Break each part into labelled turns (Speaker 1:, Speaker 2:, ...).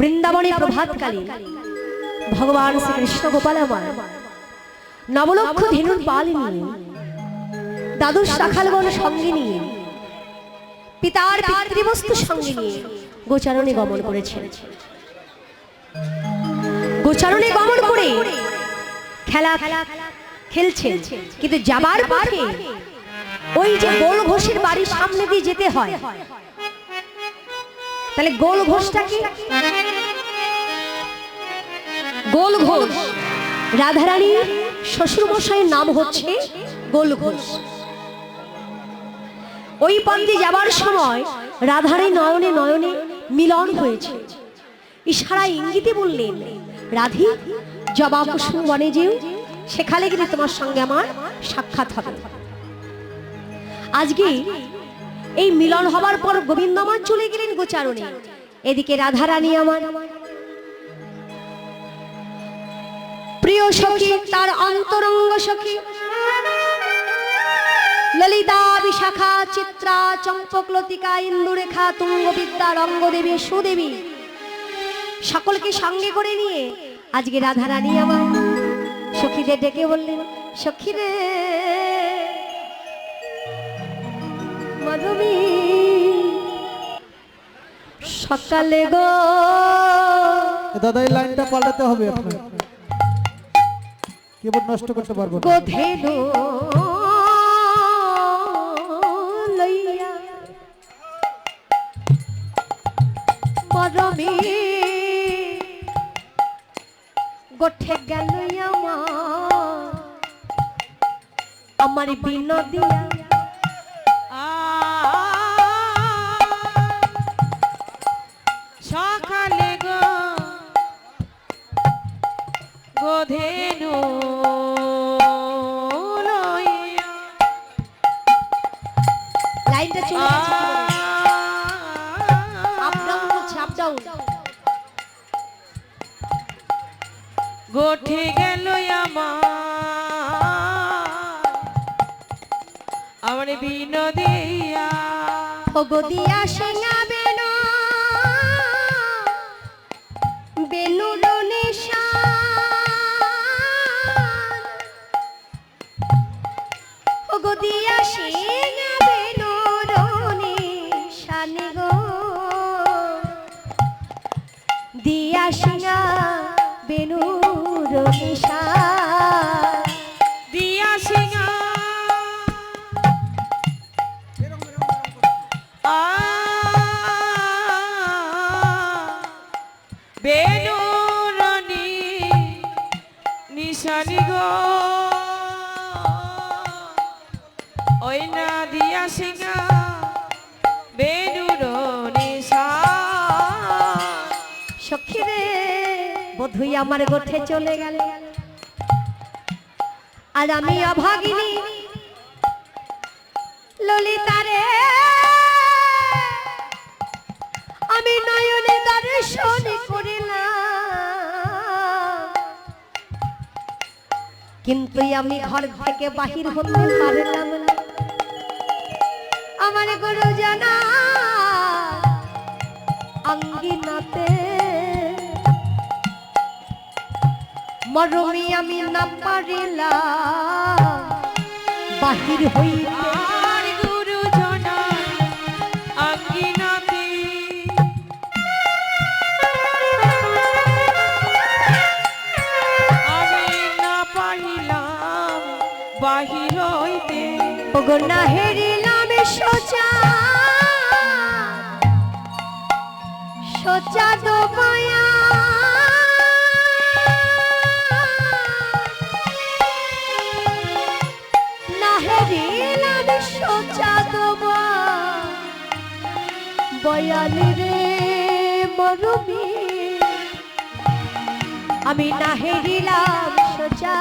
Speaker 1: বৃন্দাবন। প্রভাতকালে ভগবান শ্রীকৃষ্ণ গোপালময় নবলক্ষ ধেনুর পাল নিয়ে দাদুর শাখালগণ সঙ্গে নিয়ে, পিতার পিতৃবস্তু সঙ্গে নিয়ে গোচারণে গমন করেছেন। গোচারণে গমন করে খেলা খেলছেন, কিন্তু যাবার পথে ওই যে গোল ঘোষের বাড়ির সামনে দিয়ে যেতে হয় তাহলে গোল ঘোষটা কি? গোল ঘোষ। রাধারানীর শ্বশুর মশাইয়ের নাম হচ্ছে গোল ঘোষ। ওই পন্থে যাবার সময় রাধারানী নয়নে নয়নে মিলন হয়েছে। ইশারা ইঙ্গিতে বললেন, রাধি জবা কুসুম বনে যেও সেখানে গেলে তোমার সঙ্গে আমার সাক্ষাৎ হবে। আজকে এই মিলন হবার পর গোবিন্দ গোবিন্দমান চলে গেলেন গোচারণে। এদিকে রাধারানী আমার। প্রিয় সখী, তার অন্তরঙ্গ সখী। ললিতা বিশাখা, চিত্রা, চম্পক, লতিকা, ইন্দুরেখা, তুঙ্গবিদ্যা, রঙ্গদেবী, সুদেবী। সকলকে সঙ্গে করে নিয়ে আজকে রাধারানী আমার সখীদের ডেকে বললেন, সখী রে মাধবী। সকালে গো।
Speaker 2: দাদা এই লাইনটা পাল্টাতে হবে আপনার কিবোর্ড নষ্ট করতে পারব না।
Speaker 1: গোধেনু লইয়া মরমে গোঠে গেল আমার আমার বিনোদিয়া।
Speaker 3: লইয়া
Speaker 1: লাইনটা চলে গেছে আপ ডাউন করছে আপ ডাউন
Speaker 3: গোঠে গেল আমার। আমার বিনোদিয়া।
Speaker 1: ভগদিয়া সিংহা বেনু। বেনুর নিশান দিয়া সিংহা বেনুর নিশান
Speaker 3: দিয়া সিংহা বেনুরনি নিশানি গো।
Speaker 1: সখী বধুই আমার গোঠে চলে গেল। আর আমি অভাগিনী ললিতা রে আমি নয়নে দর্শন করিলাম। কিন্তু আমি ঘর থেকে বাহির হতে পারলাম না। আমার গুরু জানা। আঙ্গিনাতে মরমি আমি না পারিলাম। বাহির হইতে
Speaker 3: বাহির হইতে।
Speaker 1: না সোজা। সোজা দোমায়া না হেরিলাম সোজা বয়ালি রে আমি সোজা।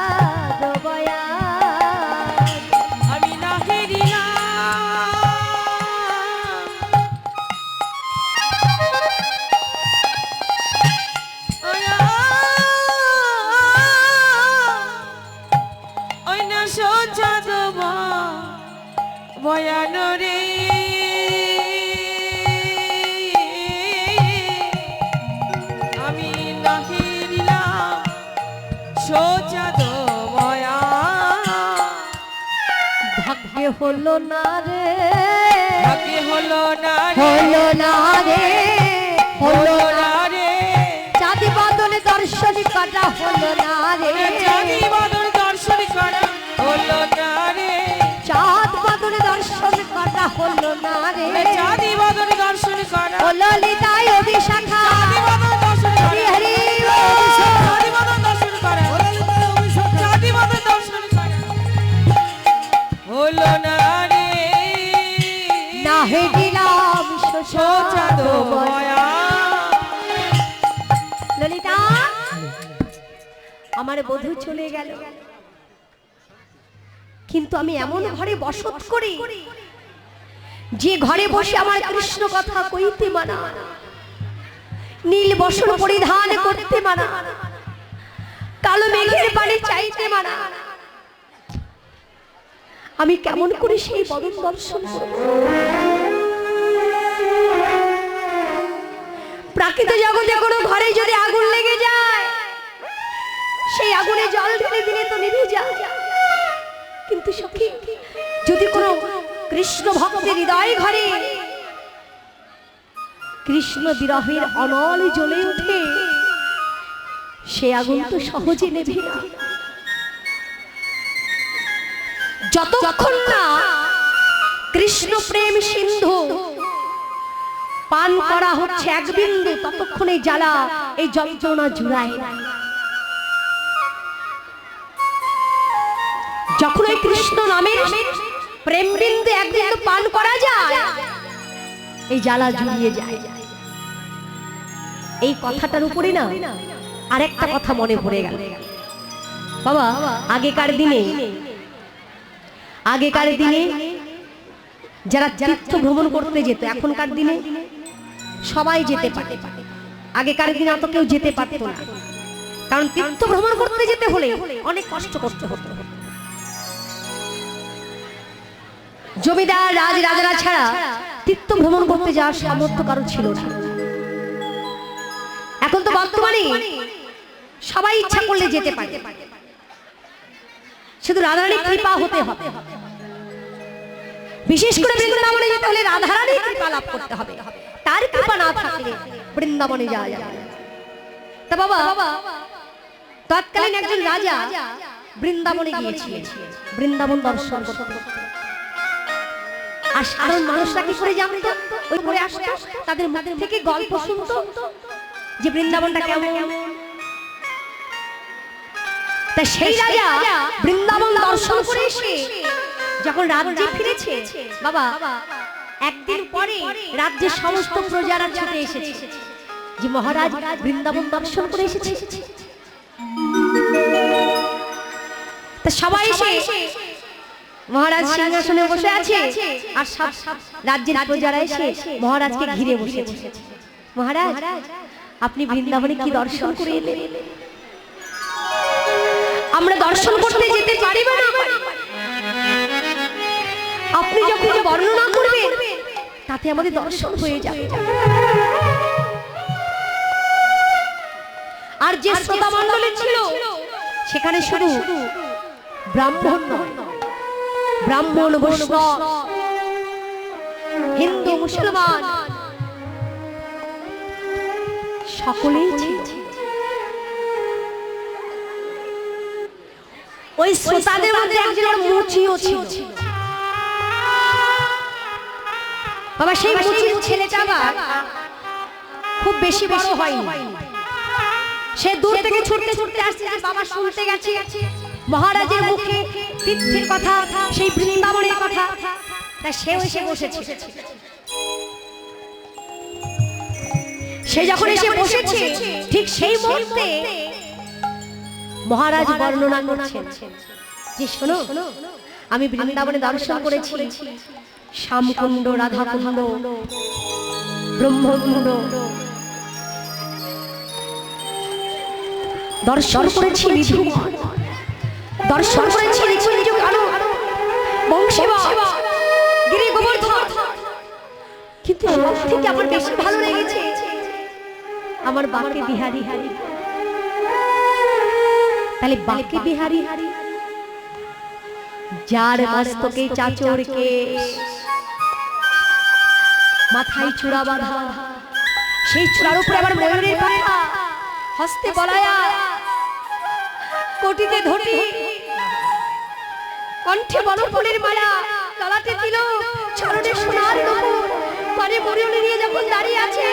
Speaker 1: হলো না রে।
Speaker 3: ভাগ্যে হলো না রে।
Speaker 1: হলো না রে। হলো
Speaker 3: হলো
Speaker 1: না
Speaker 3: রে।
Speaker 1: চাঁদি বদলে দর্শন করা হলো না রে।
Speaker 3: চাঁদি বাদর দর্শন করা হলো না রে।
Speaker 1: চাঁদ বদলে দর্শন করা হলো না রে।
Speaker 3: চাঁদি বাদর দর্শন করা
Speaker 1: ও ললিতায় অভিশাখা।
Speaker 3: চাঁদি বাদর
Speaker 1: আমার বধূ চলে গেল। কিন্তু আমি এমন ঘরে বসত করি, যে ঘরে বসে আমার কৃষ্ণ কথা কইতে মানা, নীল বসন পরিধান করতে মানা, কালো মেঘের পানি চাইতে মানা। আমি কেমন করে সেই বদন দর্শন? প্রাকৃত জগতে কোনো ঘরে যদি আগুন লেগে যায়, সেই আগুনে জল ঢেলে দিলে তো নিভে যায়। কিন্তু সখী, যদি কোনো কৃষ্ণ ভক্তের হৃদয় ঘরে কৃষ্ণ বিরহের অনল জ্বলে ওঠে, সে আগুন তো সহজে নেভে না। যতক্ষণ না কৃষ্ণ প্রেম সিন্ধু পান করা হচ্ছে এক বিন্দু, ততক্ষণে জ্বালা, এই যন্ত্রণা জুড়ায় যখন ওই কৃষ্ণ নামের প্রেম বিন্দু এক বিন্দু পান করা যায়, এই জ্বালা জুড়িয়ে যায়। এই কথাটার উপরে না আরেকটা কথা মনে পড়ে গেল। বাবা, আগেকার দিনে আগেকার দিনে যারা তীর্থ ভ্রমণ করতে যেত, এখনকার দিনে সবাই যেতে পারে। আগেকার দিনে অত কেউ যেতে পারতো না। কারণ তীর্থ ভ্রমণ করতে যেতে হলে অনেক কষ্ট করতে হতো। জমিদার রাজ রাজারা ছাড়া তীর্থ ভ্রমণ করতে যাওয়ার সামর্থ্য কারও ছিল না। এখন তো বর্তমানে সবাই ইচ্ছা করলে যেতে পারে। শুধু রাধারানীর কৃপা হতে হবে। বিশেষ করে বৃন্দাবনে যেতে হলে রাধারানীর কৃপা লাভ করতে হবে। তার কৃপা না থাকলে বৃন্দাবনে যাওয়া যাবে তা বাবা তৎকালীন একজন রাজা বৃন্দাবনে গিয়েছিলেন বৃন্দাবন দর্শন করতে আর সাধারণ মানুষরা কি করে ওই করে আসতো তাদের থেকে গল্প যে বৃন্দাবনটা কেমন তা সেই রাজা বৃন্দাবন দর্শন করে এসে যখন রাজ্যে ফিরেছে বাবা একদিন পরে রাজ্যের সমস্ত প্রজারা ছুটে এসেছে। যে মহারাজ বৃন্দাবন দর্শন করে এসেছে। তা সবাই এসে মহারাজ সিংহাসনে বসে আছে আর সব রাজ্যের প্রজারা এসে মহারাজকে ঘিরে বসেছে। মহারাজ আপনি বৃন্দাবনে কি দর্শন করে এলেন? আমরা দর্শন করতে যেতে পারি না? আপনি যখন বর্ণনা করবেন তাতে আমাদের দর্শন হয়ে যাবে। আর যে শ্রোতা মণ্ডলী ছিল সেখানে শুধু ব্রাহ্মণ নয় ব্রাহ্মণ বৈষ্ণব হিন্দু মুসলমান সকলেই ছিল। ওই শ্রোতাদের মধ্যে একজন মুচিও ছিল। বাবা সেই মুচির ছেলেটা আবার খুব বেশি বড় হয়নি। সে দূর থেকে ছুটতে ছুটতে আসছে যে বাবা শুনতে গেছে। মহারাজের মুখে তীর্থের কথা সেই বৃন্দাবনের কথা তা সেও এসে বসেছে। সে যখন এসে বসেছে ঠিক সেই মুহূর্তে মহারাজ বর্ণনা করছেন। যে শোনো আমি বৃন্দাবনে দর্শন করেছি। শ্যামকুণ্ড রাধাকুণ্ড ব্রহ্মকুণ্ড। দর্শন করেছি দর্শন করেছি কিন্তু সব থেকে আমার বেশি ভালো লেগেছে আমার বাকে বিহারি। হারি তাহলে বাকে বিহারি। হারি যার মস্তকে চাচর কেশ মাথায় চূড়া বাঁধা। সেই চূড়ার উপরে আবার ময়ূরের পাখা হস্তে বলায়া। কোটিতে ধরি কণ্ঠে বনফুলের মালা। গলাতে দিল চরণে সোনার নপুর। পারে মরিয়লে নিয়ে যখন দাঁড়িয়ে আছে।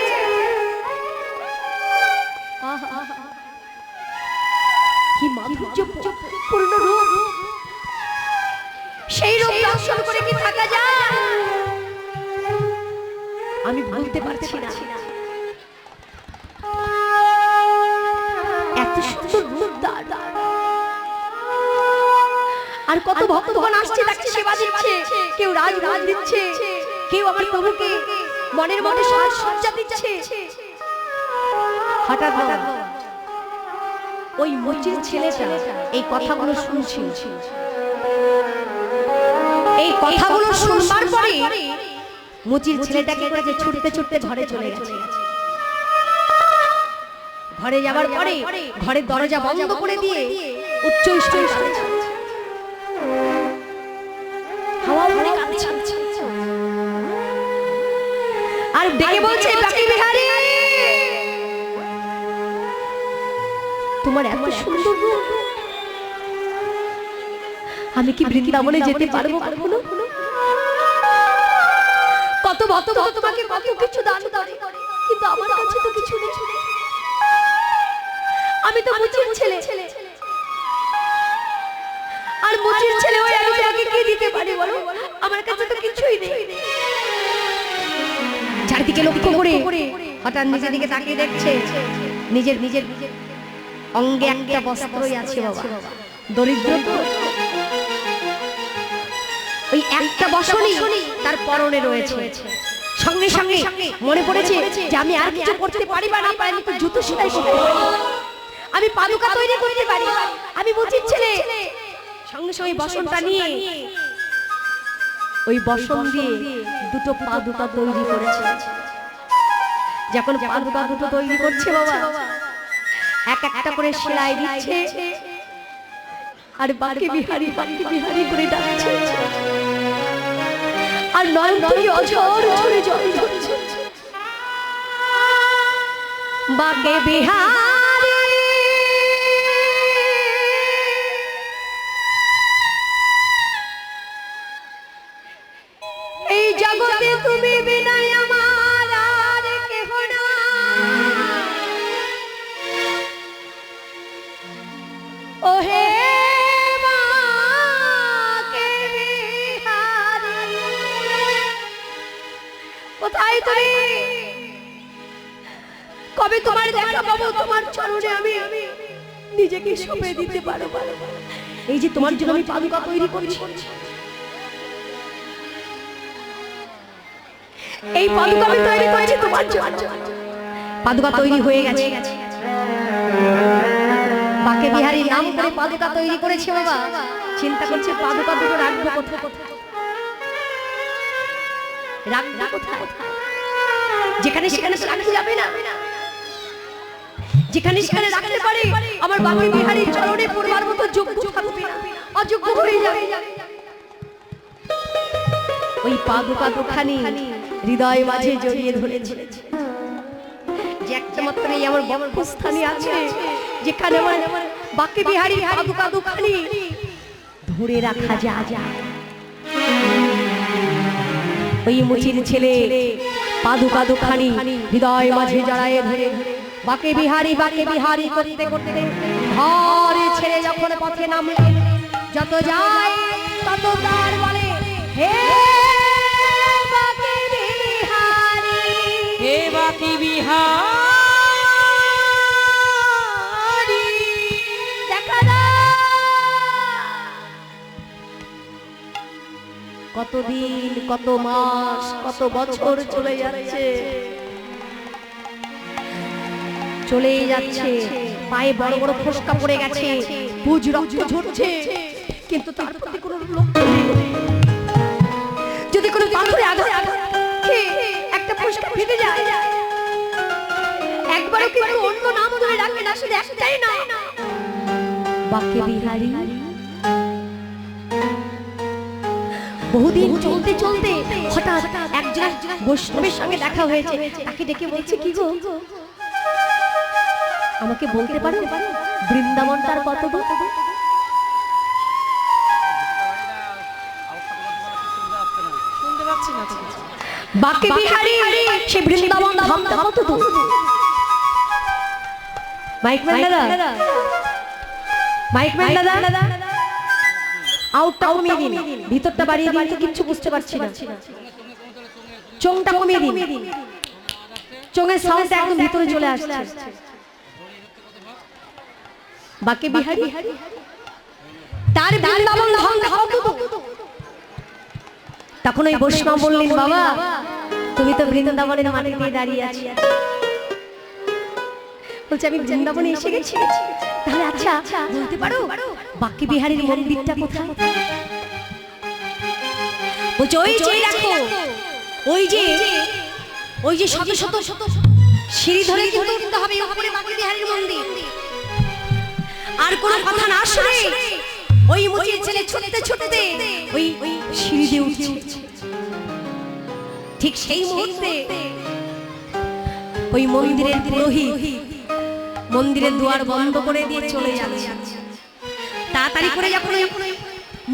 Speaker 1: কি মাধুর্য পূর্ণ রূপ। দর্শন করে কি থাকা যায়? আমি বলতে পারছি না। এত সুন্দর রূপ আর কত ভক্তগণ আসছে তাকে সেবা দিচ্ছে কেউ রাজ রাজ দিচ্ছে কেউ আমার প্রভুকে মনের মনে সাজ সজ্জা দিচ্ছে। হঠাৎ হঠাৎ ওই মুচির ছেলেটা এই কথাগুলো শুনছি। এই কথাগুলো শুনবার পরে মুচির ছেলেটাকে কাছে ছুটতে ছুটতে ঘরে চলে গেছে। ঘরে যাবার পরে ঘরের দরজা বন্ধ করে দিয়ে উচ্চ স্থলে হাওয়া মনে কাঁদছে। আর ডেকে বলছে বাকি বিহারি! তোমার এত সুন্দর আমি কি বৃন্দাবনে যেতে পারব কখনো? কত ভক্ত তোমাকে কত কিছু দান করে কিন্তু আমার কাছে তো কিছু নেই। আমি তো মুচির ছেলে। আর মুচির ছেলে হয়ে আমি তোমাকে কি দিতে পারি বলো? আমার কাছে তো কিছুই নেই। চারিদিকে লক্ষ্য করে হঠাৎ নিজের দিকে তাকিয়ে দেখছে নিজের নিজের নিজের অঙ্গে একটা বস্ত্রই আছে বাবা। দরিদ্র তো? ওই একটা বসনই তার পরনে রয়েছে। সঙ্গে সঙ্গে মনে পড়েছে যে আমি আর কিছু করতে পারি বা না পারি, আমি তো জুতো সেলাই করতে পারি। আমি পাদুকা তৈরি করতে পারি। আমি বুঝির ছেলে, সঙ্গে সঙ্গে বসনটা নিয়ে, ওই বসন দিয়ে দুটো পাদুকা তৈরি করেছে। যখন পাদুকা দুটো তৈরি করছে বাবা, এক একটা করে সেলাই দিচ্ছে। আর বাকি বিহারি বাকি বিহারি করে ডাকছে। আর নয়ন তুই অঝর ঝরে জল। বাকে বিহারি কোথায় তুমি কবে তোমার দেখা পাবো? তোমার চরণে আমি নিজেকে সঁপে দিতে পারো এই যে তোমার জন্য আমি পাদুকা তৈরি করছি। এই পাদুকা আমি তৈরি করেছি তোমার জন্য। পাদুকা তৈরি হয়ে গেছে। বাকে বিহারি নাম করে পাদুকা তৈরি করেছে বাবা। চিন্তা করছে পাদুকা দুটো রাখব কোথায়? রাখব কোথায়? যেখানে সেখানে তো রাখা যাবে না। যেখানে সেখানে রাখতে পারে আমার বাকি বিহারি চরণে পড়বার মতো যোগ্য থাকবে না, অযোগ্য হয়ে যাবে। ওই পাদুকা দুখানি হৃদয় মাঝে জড়িয়ে ধরেছে। যে একটা মাত্র এই আমার বক্ষস্থানে আছে, যেখানে আমার বাকি বিহারি পাদুকা দুখানি ধরে রাখা যা যা ওই মুচির ছেলে পাদুকা দুখানি হৃদয় মাঝে জড়ায় ধরে। বাকে বিহারি বাকে বিহারি করতে করতে ঘরে ছেড়ে যখন পথে নামলেন, যত যায় কতদিন, কত মাস, কত বছর চলে যাচ্ছে? চলেই যাচ্ছে। পায়ে বড় বড় ফোসকা পড়ে গেছে। পুজ রক্ত ঝরছে। কিন্তু তার প্রতি কোনো লক্ষ্য নেই। যদি কোনো পাথরে আঘাত একটা ফোসকা ফেটে যায়, একবারও কিন্তু অন্য নাম ধরে রাখবে না শুধু একটাই না বাকে বিহারি বহুদিন চলতে চলতে হঠাৎ একজন বৈষ্ণবের সঙ্গে দেখা হয়েছে। তাকে ডেকে বলছে, কি গো? আমাকে বলতে পারো? বৃন্দাবনটার কত দূর?
Speaker 3: শুনতে পাচ্ছি না তো কিছু।
Speaker 1: বাকে বিহারি, সে বৃন্দাবন ধামটা কত দূর? মাইক ম্যান দাদা? মাইক ম্যান দাদা? আউটটা কমিয়ে দিন। ভিতরটা বাড়িয়ে দিন তো কিচ্ছু বুঝতে পারছি না। চোংটা কমিয়ে দিন। চোঙের সাউন্ড একদম ভিতরে চলে আসছে। বাকে বিহারি? তার বৃন্দাবন কত তখন ওই বৈষ্ণব বললেন বাবা তুমি তো বৃন্দাবনের মাটিতে দাঁড়িয়ে আছি। বলছে আমি বৃন্দাবনে এসে গেছি। তাহলে আচ্ছা বলতে পারো বাকি বিহারীর মন্দিরটা কোথায়? বলছে ওই যে দেখো ওই যে ওই যে শত শত শত সিঁড়ি ধরে কিন্তু উঠতে হবে উপরে বাকি বিহারীর মন্দির। আর কোনো কথা না শুনে ওই মুচির ছেলে ছুটতে ছুটতে ওই ওই সিঁড়ি দিয়ে উঠছে। ঠিক সেই মুহূর্তে ওই মন্দিরের পুরোহিত মন্দিরের দুয়ার বন্ধ করে দিয়ে চলে যাচ্ছে। তাড়াতাড়ি করে যখন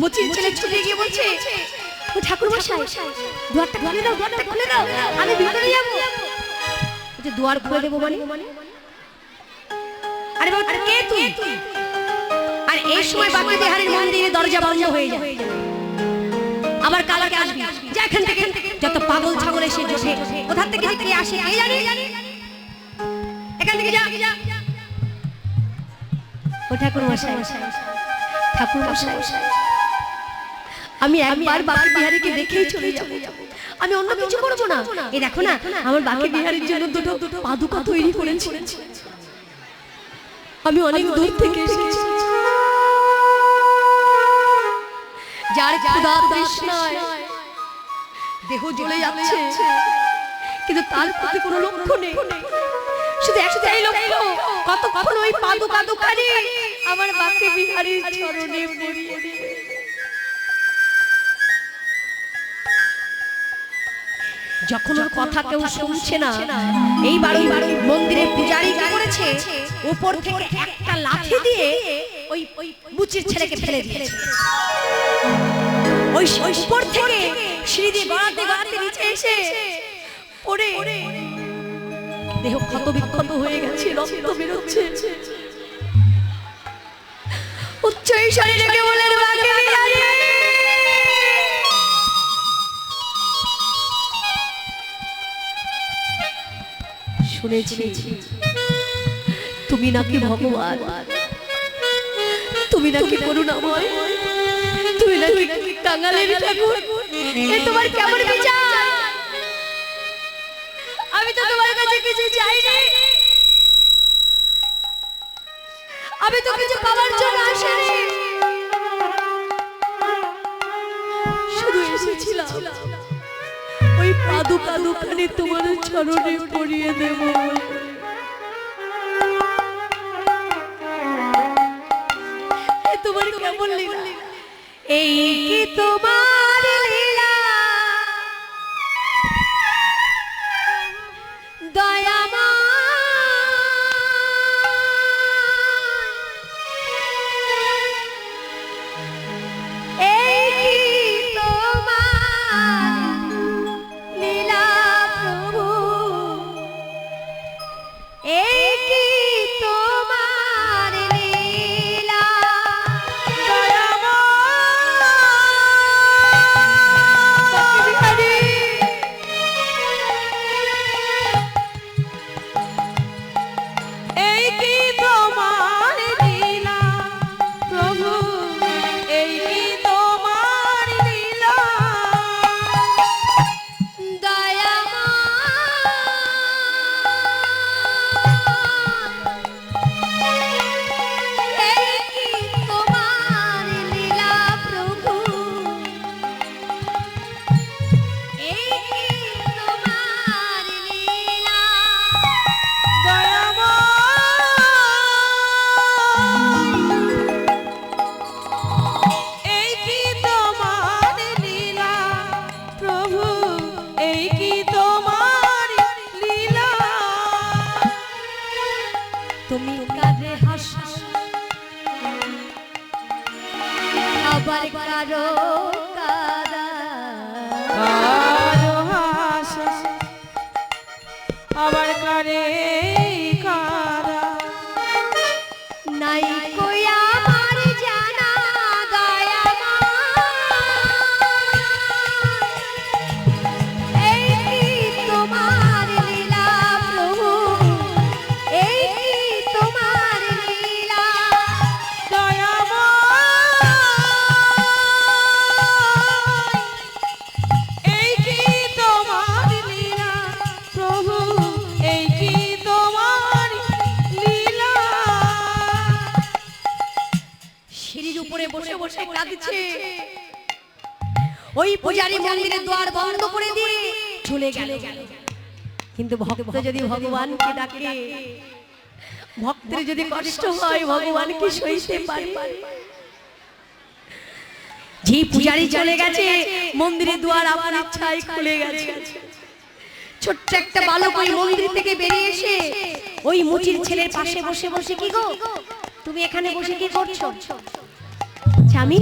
Speaker 1: মুচির ছেলে ছুটে গিয়ে বলছে ও ঠাকুর মশাই দুয়ারটা খুলে দাও দুয়ারটা খুলে দাও আমি ভিতরে যাব। যে দুয়ার খুলে দেবো মানে? আরে বাবা কে তুই? আর এই সময় বাকি বিহারের মন্দিরে দরজা বন্ধ হয়ে যায়। আবার কালাকে আসবি। যা এখান থেকে যত পাগল ছাগল এসে জোটে কোথা থেকে কে আসে কে জানে? এখান থেকে যা। ও ঠাকুর মশাই। ঠাকুর মশাই। আমি একবার বাকি বিহারীকে দেখেই চলে যাব। আমি অন্য কিছু করব না। এই দেখো না আমার বাকি বিহারীর জন্য দুটো দুটো পাদুকা তৈরি করেছি। আমি অনেক দূর থেকে এসেছি। যার ক্ষুধা তৃষ্ণায় দেহ জ্বলে যাচ্ছে। কিন্তু তার প্রতি কোনো লক্ষ্য নেই। শুধু একসাথে একটাই লক্ষ্য। কতক্ষণ ওই পাদুকা দোকানে আমার বিহারীর চরণে পড়িয়ে যখন ওর কথা কেউ শুনছে না এইবার ওই মন্দিরের পূজারি কি করেছে? উপর থেকে একটা লাঠি দিয়ে ওই ওই মুচির ছেলেকে ফেলে দিয়েছে। ওই ওই উপর থেকে সিঁড়ি দিয়ে গড়াতে গড়াতে নিচে এসে পড়ে দেহ ক্ষত বিক্ষত হয়ে গেছে, রক্ত বেরোচ্ছে। উচ্চ বলেন শুনেছি, তুমি নাকি ভগবান। তুমি নাকি করুণাময়। তুমি নাকি কাঙালের ঠাকুর। কেমন আমি তো কিছু পাওয়ার জন্য আসিনি শুধু এসেছিলাম। ওই পাদুকা দোকানে তোমার চরণে পড়িয়ে দেব। তোমার কেমন এই কি তোমার কারও চলে গেল। কিন্তু ভক্ত যদি ভগবানকে ডাকে ভক্তের যদি কষ্ট হয় ভগবান কি সইতে পারে? যে পূজারি চলে গেছে মন্দিরের দুয়ার আমার ইচ্ছায় খুলে গেছে। ছোট্ট একটা বালক ওই মন্দির থেকে বেরিয়ে এসে ওই মুচির ছেলের পাশে বসে বসে কি গো? তুমি এখানে বসে কি করছ? আমি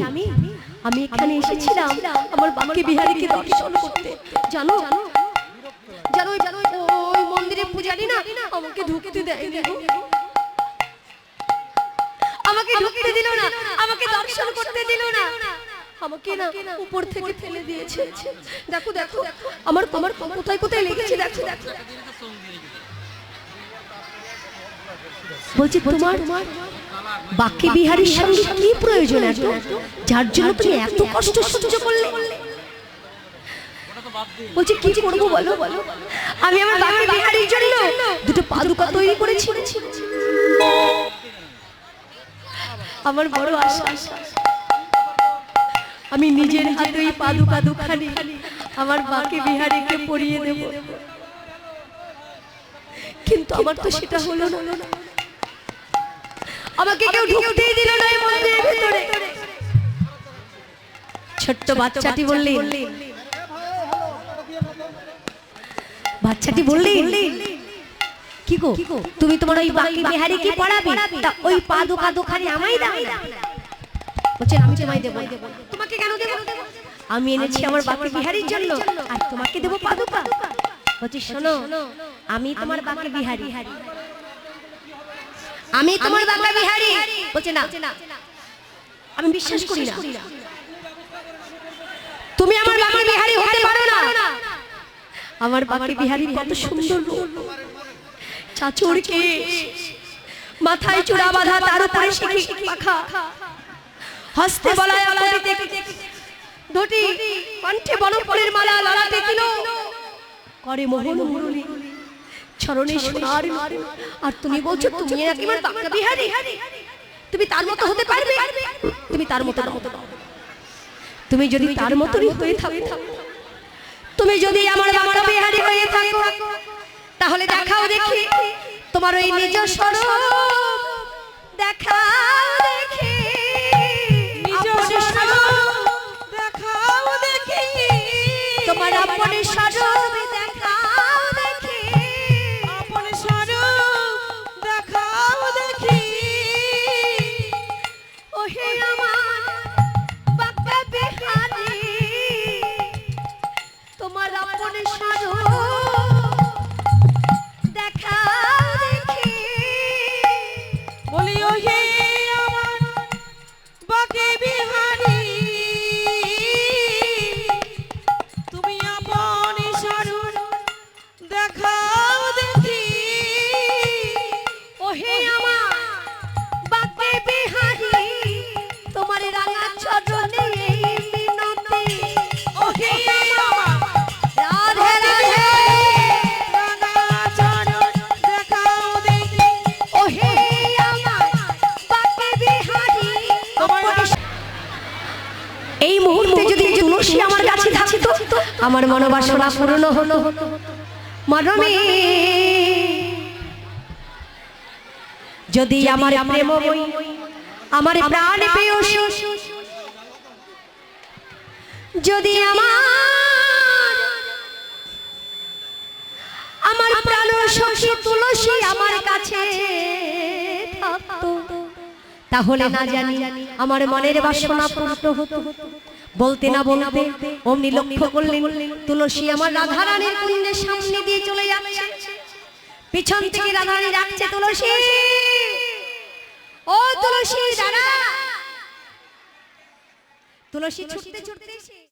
Speaker 1: আমি এখানে এসেছিলাম আমার বাবাকে বিহারীকে দর্শন করতে। জানো জানো জানো ওই মন্দিরে পূজারি না আমাকে ঢুকতে দেয় আমাকে ঢুকতে দিল না আমাকে দর্শন করতে দিল না। আমাকে না উপর থেকে ফেলে দিয়েছে। দেখো দেখো আমার আমার কোথায় কোথায় লেগেছে দেখো। দেখো। বলছি তোমার বাকি বিহারীর সঙ্গে কি প্রয়োজন এত? যার জন্য তুমি এত কষ্ট সহ্য করলে? বলছি কি করব বলো? বলো আমি আমার বিহারীর জন্য দুটো পাদুকা তৈরি করেছি। আমার বড় আশা। আমি নিজের হাতে ওই পাদুকা দুখানি আমার বাকি বিহারীকে পরিয়ে দেব। কিন্তু আমার তো সেটা হলো না। আমাকে কেউ ঢুকতেই দিল না এই মন্দিরের ভিতরে। ছোট্ট বাচ্চাটি বললেন বাচ্চাটি বললেন কি গো? তুমি তোমার ওই বাকি বিহারি কি পড়াবে? তা ওই পাদুকা দোকানে আমায় দাও না। বলছে, আমি তোমায় দেবো তোমাকে কেন দেবো? আমি এনেছি আমার বাকি বিহারির জন্য, আর তোমাকে দেবো পাদুকা বলছি, শোনো, আমি তোমার বাকি বিহারি। আমি তোমার বাবা বিহারি। বলছে, না, আমি বিশ্বাস করি না। তুমি আমার বাবা বিহারি হতে পারো না। আমার বাকি বিহারি কত সুন্দর চাচুরকে মাথায় চূড়া বাঁধা তার উপরে শিখি পাখা। হস্তে বলায় আলাদিতে ধুটি কণ্ঠে বনফলের মালা ললাটে দিল করে মোহন মুরলি চরণে সোনার। আর তুমি বলছো তুমি নাকি আমার বাঁকা বিহারি। তুমি তার মতো হতে পারবে? তুমি তার মতো। তুমি যদি তার মতোই হয়ে থাকো। তুমি যদি আমার বাঁকা বিহারি হয়ে থাকো তাহলে দেখাও দেখি তোমার ওই নিজ স্বরূপ। দেখাও দেখি।
Speaker 3: নিজ স্বরূপ দেখাও দেখি।
Speaker 1: তোমার আপন স্বরূপ এই মুহূর্তে যদি তুলসী আমার কাছে থাকতো আমার মনোবাসনা পূর্ণ হলো মরমে যদি আমার প্রেমময়ী আমার প্রাণ পেয়সী যদি আমার আমার প্রাণ সখী তুলসী আমার কাছে থাকতো। তাহলে না জানি আমার মনের বাসনা পূর্ণ হতো। বলতে না বলতে অমনি লক্ষ্য করলেন তুলসী আমার রাধারানীর কুণ্ডের সামনে দিয়ে চলে যাচ্ছে। পিছন থেকে রাধারানী ডাকছে তুলসী। ও তুলসী দাঁড়া তুলসী ছুটতে ছুটতে